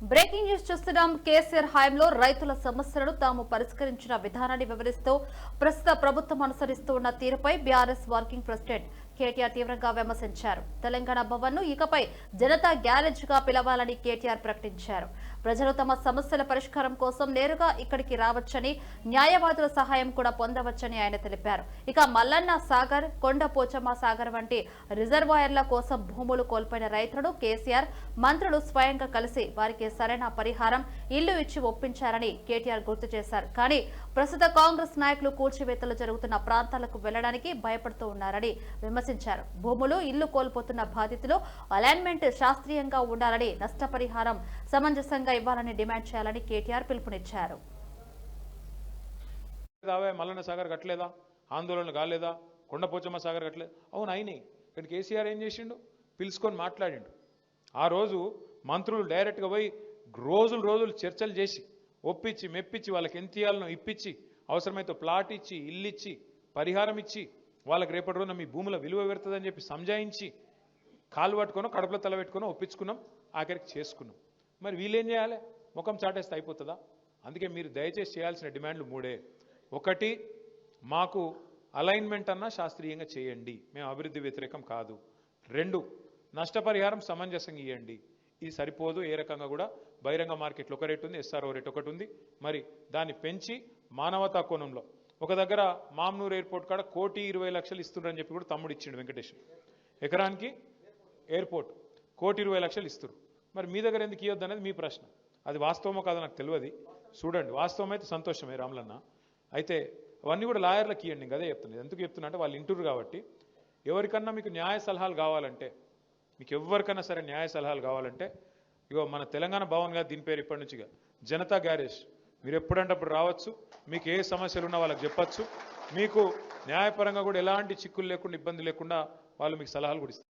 Breaking news చూస్తున్నాం. కేసీఆర్ హయాంలో రైతుల సమస్యలను తాము పరిష్కరించిన విధానాన్ని వివరిస్తూ ప్రస్తుత ప్రభుత్వం అనుసరిస్తున్న తీరుపై బీఆర్ఎస్ వర్కింగ్ ప్రెసిడెంట్ కేటీఆర్ తీవ్రంగా విమర్శించారు. తెలంగాణ భవన్ను ఇకపై జనతా గ్యారేజ్గా పిలవాలని కేటీఆర్ ప్రకటించారు. ప్రజలు తమ సమస్యల పరిష్కారం కోసం నేరుగా ఇక్కడికి రావచ్చని న్యాయవాదుల సహాయం కూడా పొందవచ్చని ఆయన తెలిపారు. ఇక మల్లన్న సాగర్ కొండ పోచమ్మ సాగర్ వంటి రిజర్వాయర్ల కోసం భూములు కోల్పోయిన రైతులను కేసీఆర్ మంత్రులు స్వయంగా కలిసి వారికి సరైన పరిహారం ఇల్లు ఇచ్చి ఒప్పించారని కేటీఆర్ గుర్తు చేశారు. కానీ ప్రస్తుత కాంగ్రెస్ నాయకులు కూల్చివేతలు జరుగుతున్న ప్రాంతాలకు వెళ్ళడానికి భయపడుతూ ఉన్నారని విమర్శించారు భూములు ఇల్లు కోల్పోతున్న బాధితులు అలైన్మెంట్ శాస్త్రీయంగా ఉండాలని నష్టపరిహారం సమంజసంగా ఇవ్వాలని డిమాండ్ చేయాలని కేటీఆర్ పిలుపునిచ్చారు. మల్లన్న సాగర్ కట్టలేదా ఆందోళన కాలేదా? కొండపోచమ్మ సాగర్ కట్టలేదు అవును అయినాయి. కానీ కేసీఆర్ ఏం చేసిండు? పిలుచుకొని మాట్లాడిండు. ఆ రోజు మంత్రులు డైరెక్ట్గా పోయి రోజులు రోజులు చర్చలు చేసి ఒప్పించి మెప్పించి వాళ్ళకి ఎంత ఇప్పించి అవసరమైతే ప్లాట్ ఇచ్చి ఇల్లు ఇచ్చి పరిహారం ఇచ్చి వాళ్ళకి రేపటి రోజున మీ భూముల విలువ పెడుతుందని చెప్పి సంజాయించి కాలు పట్టుకొని కడుపులో తల పెట్టుకొని ఒప్పించుకున్నాం ఆఖరికి చేసుకున్నాం. మరి వీళ్ళేం చేయాలి? ముఖం చాటేస్తే అయిపోతుందా? అందుకే మీరు దయచేసి చేయాల్సిన డిమాండ్లు మూడే. ఒకటి మాకు అలైన్మెంట్ అన్నా శాస్త్రీయంగా చేయండి. మేము అభివృద్ధి వ్యతిరేకం కాదు. రెండు నష్టపరిహారం సమంజసంగా ఇవ్వండి ఇది సరిపోదు ఏ రకంగా కూడా. బహిరంగ మార్కెట్లో ఒక రేటు ఉంది ఎస్ఆర్ఓ రేట్ ఒకటి ఉంది. మరి దాన్ని పెంచి మానవతా కోణంలో ఒక దగ్గర మామ్నూర్ ఎయిర్పోర్ట్ కాడ కోటి ఇరవై లక్షలు ఇస్తుండ్రని చెప్పి కూడా తమ్ముడు ఇచ్చిండు వెంకటేష్. ఎకరానికి ఎయిర్పోర్ట్ కోటి ఇరవై లక్షలు ఇస్తారు మరి మీ దగ్గర ఎందుకు ఇవ్వద్దు అనేది మీ ప్రశ్న. అది వాస్తవమో కాదో నాకు తెలియదు. చూడండి వాస్తవం అయితే సంతోషమే రామ్లన్న. అయితే అవన్నీ కూడా లాయర్లకు ఇవ్వండి అదే చెప్తున్నాను ఎందుకు చెప్తున్నా అంటే వాళ్ళు ఇంటూరు కాబట్టి. ఎవరికన్నా మీకు న్యాయ సలహాలు కావాలంటే మీకు ఎవరికైనా సరే న్యాయ సలహాలు కావాలంటే ఇగో మన తెలంగాణ భవన్ గారు దీని పేరు ఇప్పటి నుంచిగా జనతా గ్యారేజ్. మీరు ఎప్పుడంటే అప్పుడు రావచ్చు. మీకు ఏ సమస్యలు ఉన్నా వాళ్ళకి చెప్పచ్చు. మీకు న్యాయపరంగా కూడా ఎలాంటి చిక్కులు లేకుండా ఇబ్బంది లేకుండా వాళ్ళు మీకు సలహాలు కూడా ఇస్తారు.